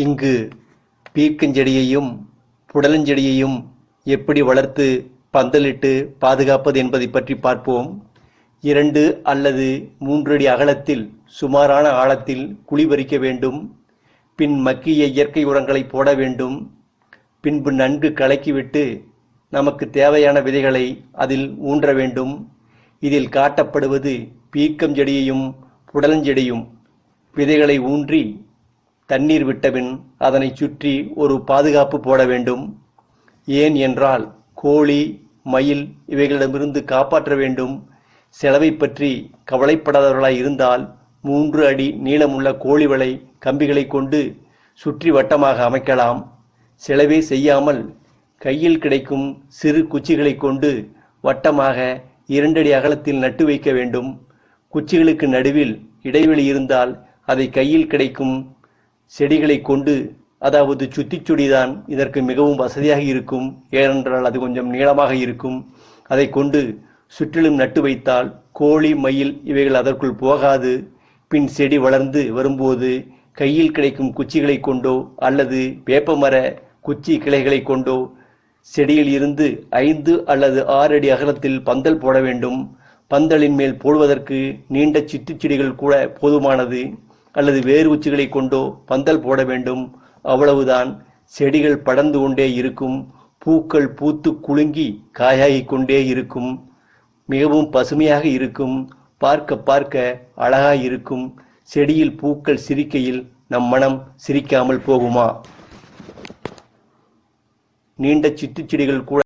இங்கு பீர்க்கஞ்செடியையும் புடலஞ்செடியையும் எப்படி வளர்த்து பந்தலிட்டு பாதுகாப்பது என்பதை பற்றி பார்ப்போம். இரண்டு அல்லது மூன்று அடி அகலத்தில் சுமாரான ஆழத்தில் குழி பறிக்க வேண்டும். பின் மக்கிய இயற்கை உரங்களை போட வேண்டும். பின்பு நன்கு கலக்கிவிட்டு நமக்கு தேவையான விதைகளை அதில் ஊன்ற வேண்டும். இதில் காட்டப்படுவது பீக்கம் செடியையும் புடலஞ்செடியும். விதைகளை ஊன்றி தண்ணீர் விட்டபின் அதனை சுற்றி ஒரு பாதுகாப்பு போட வேண்டும். ஏன் என்றால் கோழி மயில் இவைகளிடமிருந்து காப்பாற்ற வேண்டும். செலவை பற்றி கவலைப்படாதவர்களாய் இருந்தால் மூன்று அடி நீளமுள்ள கோழி வலை கம்பிகளை கொண்டு சுற்றி வட்டமாக அமைக்கலாம். செலவே செய்யாமல் கையில் கிடைக்கும் சிறு குச்சிகளை கொண்டு வட்டமாக இரண்டடி அகலத்தில் நட்டு வைக்க வேண்டும். குச்சிகளுக்கு நடுவில் இடைவெளி இருந்தால் அதை கையில் கிடைக்கும் செடிகளை கொண்டு அதாவது சுத்திச் சுடிதான் இதற்கு மிகவும் வசதியாக இருக்கும். ஏனென்றால் அது கொஞ்சம் நீளமாக இருக்கும். அதை கொண்டு சுற்றிலும் நட்டு வைத்தால் கோழி மயில் இவைகள் அதற்குள் போகாது. பின் செடி வளர்ந்து வரும்போது கையில் கிடைக்கும் குச்சிகளை கொண்டோ அல்லது வேப்பமர குச்சி கிளைகளை கொண்டோ செடியில் இருந்து ஐந்து அல்லது ஆறு அடி அகலத்தில் பந்தல் போட வேண்டும். பந்தலின் மேல் போடுவதற்கு நீண்ட சிட்டுச் செடிகள் கூட போதுமானது. அல்லது வேறு உச்சிகளை கொண்டோ பந்தல் போட வேண்டும். அவ்வளவுதான். செடிகள் படர்ந்து கொண்டே இருக்கும். பூக்கள் பூத்து குலுங்கி காயாகிக் கொண்டே இருக்கும். மிகவும் பசுமையாக இருக்கும். பார்க்க பார்க்க அழகாய் இருக்கும். செடியில் பூக்கள் சிரிக்கையில் நம் மனம் சிரிக்காமல் போகுமா? நீண்ட சிட்டுச்செடிகள் கூட